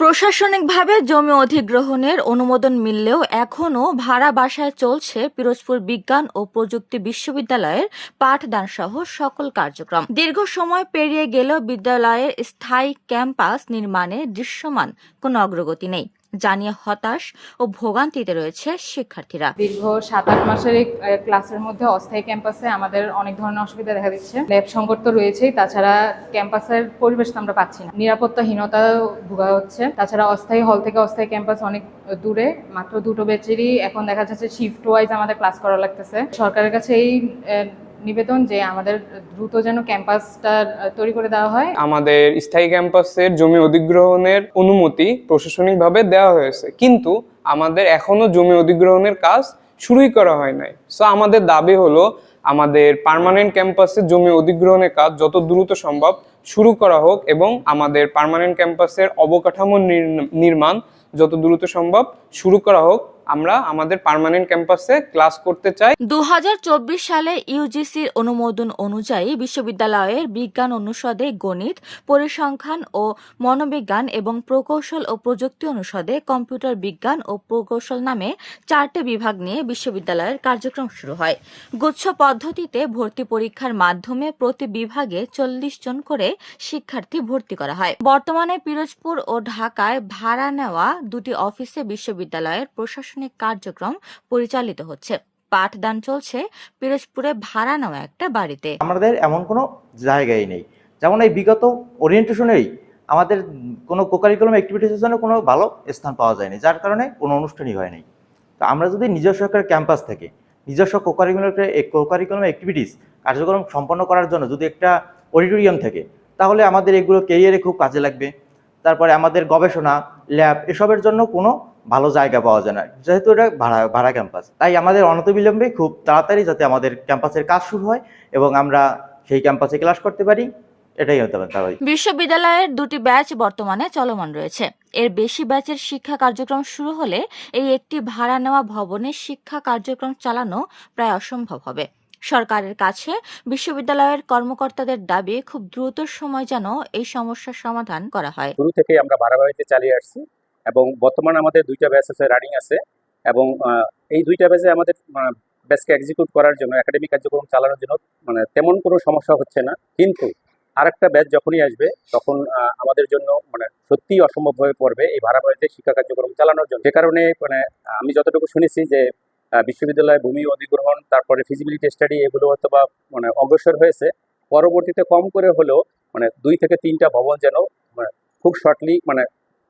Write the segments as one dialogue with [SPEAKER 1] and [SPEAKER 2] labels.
[SPEAKER 1] প্রশাসনিকভাবে জমি অধিগ্রহণের অনুমোদন মিললেও এখনও ভাড়া বাসায় চলছে পিরোজপুর বিজ্ঞান ও প্রযুক্তি বিশ্ববিদ্যালয়ের পাঠদান সহ সকল কার্যক্রম। দীর্ঘ সময় পেরিয়ে গেলেও বিদ্যালয়ের স্থায়ী ক্যাম্পাস নির্মাণে দৃশ্যমান, কোনো অগ্রগতি নেই। জানিয়ে হতাশ ও ভোগান্তিতে রয়েছে শিক্ষার্থীরা।
[SPEAKER 2] দীর্ঘ সাত আট মাসের এই ক্লাসের মধ্যে অস্থায়ী ক্যাম্পাসে আমাদের অনেক ধরনের অসুবিধা দেখা দিচ্ছে। ল্যাব সংকট তো রয়েছেই, তাছাড়া ক্যাম্পাসের পরিবেশ তো আমরা পাচ্ছি না। নিরাপত্তাহীনতা ভোগা হচ্ছে, তাছাড়া অস্থায়ী হল থেকে অস্থায়ী ক্যাম্পাস অনেক দূরে, মাত্র দুটো ব্যাচেরই এখন দেখা যাচ্ছে শিফট ওয়াইজ আমাদের ক্লাস করা লাগতেছে। সরকারের কাছে এই নিবেদন যে আমাদের দ্রুত যেন ক্যাম্পাসটা তৈরি করে দেওয়া হয়।
[SPEAKER 3] আমাদের স্থায়ী ক্যাম্পাসের জমি অধিগ্রহণের অনুমতি প্রশাসনিকভাবে দেওয়া হয়েছে। কিন্তু আমাদের এখনও জমি অধিগ্রহণের কাজ শুরুই করা হয় নাই। সো আমাদের দাবি হলো আমাদের পার্মানেন্ট ক্যাম্পাসের জমি অধিগ্রহণের কাজ যত দ্রুত সম্ভব শুরু করা হোক এবং আমাদের পার্মানেন্ট ক্যাম্পাসের অবকাঠামো নির্মাণ যত দ্রুত সম্ভব শুরু করা হোক। আমরা আমাদের পার্মানেন্ট ক্যাম্পাসে ক্লাস করতে চাই।
[SPEAKER 1] দু হাজার চব্বিশ সালে ইউজিসির অনুমোদন অনুযায়ী বিশ্ববিদ্যালয়ের বিজ্ঞান অনুষদে গণিত, পরিসংখ্যান ও মনোবিজ্ঞান এবং প্রকৌশল ও প্রযুক্তি অনুষদে কম্পিউটার বিজ্ঞান ও প্রকৌশল নামে চারটি বিভাগ নিয়ে বিশ্ববিদ্যালয়ের কার্যক্রম শুরু হয়। গুচ্ছ পদ্ধতিতে ভর্তি পরীক্ষার মাধ্যমে প্রতি বিভাগে চল্লিশ জন করে শিক্ষার্থী ভর্তি করা হয়। বর্তমানে পিরোজপুর ও ঢাকায় ভাড়া নেওয়া দুটি অফিসে বিশ্ববিদ্যালয়ের প্রশাসনিক কার্যক্রম পরিচালিত হচ্ছে। পাঠদান চলছে পিরোজপুরে ভাড়া নেওয়া একটা বাড়িতে।
[SPEAKER 4] আমাদের এমন কোনো জায়গাই নেই। যেমন এই বিগত ওরিয়েন্টেশনেই আমাদের কোনো কোকারিকুলাম অ্যাক্টিভিটিসের জন্য কোনো ভালো স্থান পাওয়া যায়নি, যার কারণে কোনো অনুষ্ঠানই হয়নি তো আমরা যদি নিজস্ব একটা ক্যাম্পাস থেকে নিজস্ব কোকারিকুলাম কোকারিকুলাম অ্যাক্টিভিটিস কার্যক্রম সম্পন্ন করার জন্য যদি একটা অডিটোরিয়াম থাকে, তাহলে আমাদের এগুলো কেরিয়ারে খুব কাজে লাগবে। তারপরে আমাদের গবেষণা ল্যাব এসবের জন্য কোনো ভালো জায়গা পাওয়া যায় না। যেহেতু এটা ভাড়া ভাড়া ক্যাম্পাস তাই আমাদের অনতবিলম্বে খুব তাড়াতাড়ি যাতে আমাদের ক্যাম্পাসের কাজ শুরু হয় এবং আমরা সেই ক্যাম্পাসে ক্লাস করতে পারি এটাই হতে দাবি
[SPEAKER 1] বিশ্ববিদ্যালয়ের দুটি ব্যাচ বর্তমানে চলমান রয়েছে। এর বেশি ব্যাচের শিক্ষা কার্যক্রম শুরু হলে এই একটি ভাড়া নেওয়া ভবনে শিক্ষা কার্যক্রম চালানো প্রায় অসম্ভব হবে। সরকারের কাছে বিশ্ববিদ্যালয়ের কর্মকর্তাদের দাবি খুব দ্রুত সময় যেন এই সমস্যার সমাধান করা হয়।
[SPEAKER 5] শুরু থেকেই আমরা ভাড়া বাড়িতে চালিয়ে আসছি। এবং বর্তমানে আমাদের দুইটা ব্যাচ আছে রানিং আছে এবং এই দুইটা ব্যাচে আমাদের ব্যাচকে এক্সিকিউট করার জন্য একাডেমিক কার্যক্রম চালানোর জন্য মানে তেমন কোনো সমস্যা হচ্ছে না। কিন্তু আরেকটা ব্যাচ যখনই আসবে, তখন আমাদের জন্য মানে সত্যিই অসম্ভব হয়ে পড়বে এই ভাড়া বাড়িতে শিক্ষা কার্যক্রম চালানোর জন্য। যে কারণে মানে আমি যতটুকু শুনেছি যে বিশ্ববিদ্যালয়ে ভূমি অধিগ্রহণ, তারপরে ফিজিবিলিটি স্টাডি এগুলো হয়তো বা মানে অগ্রসর হয়েছে। পরবর্তীতে কম করে হলেও মানে দুই থেকে তিনটা ভবন যেন মানে খুব শর্টলি মানে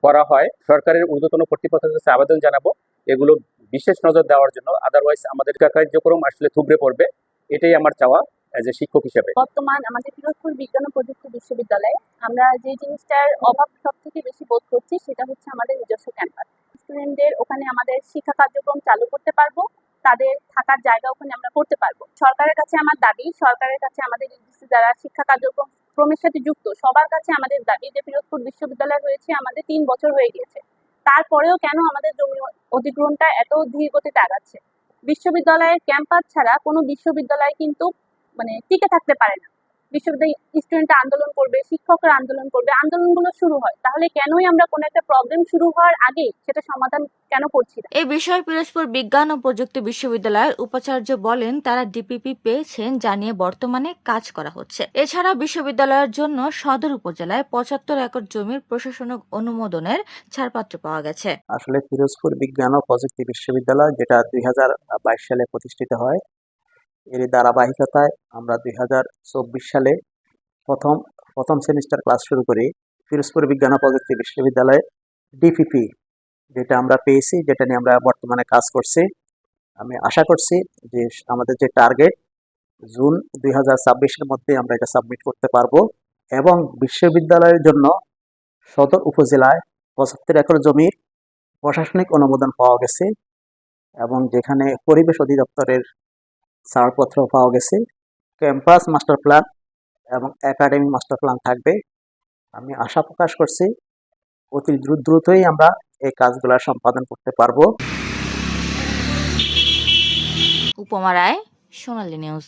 [SPEAKER 5] করা হয়। সরকারের ঊর্ধ্বতন কর্তৃপক্ষের কাছে আবেদন জানাব। এগুলো বিশেষ নজর দেওয়ার জন্য। আদারওয়াইজ আমাদের কার্যক্রম আসলে থুবড়ে পড়বে। এটাই আমার চাওয়া অ্যাজ শিক্ষক হিসেবে।
[SPEAKER 6] বর্তমান আমাদের পিরোজপুর বিজ্ঞান ও প্রযুক্তি বিশ্ববিদ্যালয়ে আমরা যে জিনিসটার অভাব সব থেকে বেশি বোধ করছি সেটা হচ্ছে আমাদের নিজস্ব ক্যাম্পাস। স্টুডেন্টদের ওখানে আমাদের শিক্ষা কার্যক্রম চালু করতে পারব। তাদের থাকার জায়গা ওখানে আমরা করতে পারব। সরকারের কাছে আমার দাবি, সরকারের কাছে আমাদের ইউজিসি যারা শিক্ষা কার্যক্রম ক্রমের সাথে যুক্ত। সবার কাছে আমাদের দাবি যে পিরোজপুর বিশ্ববিদ্যালয় রয়েছে আমাদের তিন বছর হয়ে গিয়েছে। তারপরেও কেন আমাদের জমি অধিগ্রহণটা এত ধীর গতিতে আগাচ্ছে? বিশ্ববিদ্যালয়ের ক্যাম্পাস ছাড়া কোনো বিশ্ববিদ্যালয় কিন্তু মানে টিকে থাকতে পারে না। বিশ্ববিদ্যালয় স্টুডেন্টরা আন্দোলন করবে শিক্ষকরা আন্দোলন করবে আন্দোলনগুলো শুরু হয়। তাহলে কেনই আমরা কোনো একটা প্রবলেম শুরু হওয়ার আগে সেটা সমাধান কেন করছি না?
[SPEAKER 1] এই বিষয়ে পিরোজপুর বিজ্ঞান ও প্রযুক্তি বিশ্ববিদ্যালয়ের উপাচার্য বলেন তারা ডিপিপি পেয়েছেন জানিয়ে বর্তমানে কাজ করা হচ্ছে। এছাড়া বিশ্ববিদ্যালয়ের জন্য সদর উপজেলায় পঁচাত্তর একর জমির প্রশাসনিক অনুমোদনের ছাড়পত্র পাওয়া গেছে।
[SPEAKER 7] আসলে ফিরোজপুর বিজ্ঞান ও প্রযুক্তি বিশ্ববিদ্যালয় যেটা দুই হাজার বাইশ সালে প্রতিষ্ঠিত হয় এর ধারাবাহিকতায় আমরা দুই হাজার চব্বিশ সালে প্রথম প্রথম সেমিস্টার ক্লাস শুরু করি ফিরোজপুর বিজ্ঞান ও প্রযুক্তি বিশ্ববিদ্যালয়ে ডিপিপি যেটা আমরা পেয়েছি, যেটা নিয়ে আমরা বর্তমানে কাজ করছি। আমি আশা করছি যে আমাদের যে টার্গেট জুন দুই এর মধ্যে আমরা এটা সাবমিট করতে পারব এবং বিশ্ববিদ্যালয়ের জন্য সদর উপজেলায় পঁচাত্তর একর জমির প্রশাসনিক অনুমোদন পাওয়া গেছে এবং যেখানে পরিবেশ অধিদপ্তরের ছাড়পত্র পাওয়া গেছে। ক্যাম্পাস মাস্টার প্ল্যান এবং একাডেমি মাস্টার প্ল্যান থাকবে। আমি আশা প্রকাশ করছি অতি দ্রুত, দ্রুতই আমরা এই কাজগুলো সম্পাদন করতে পারব।
[SPEAKER 1] উপমা রায়, সোনালী নিউজ।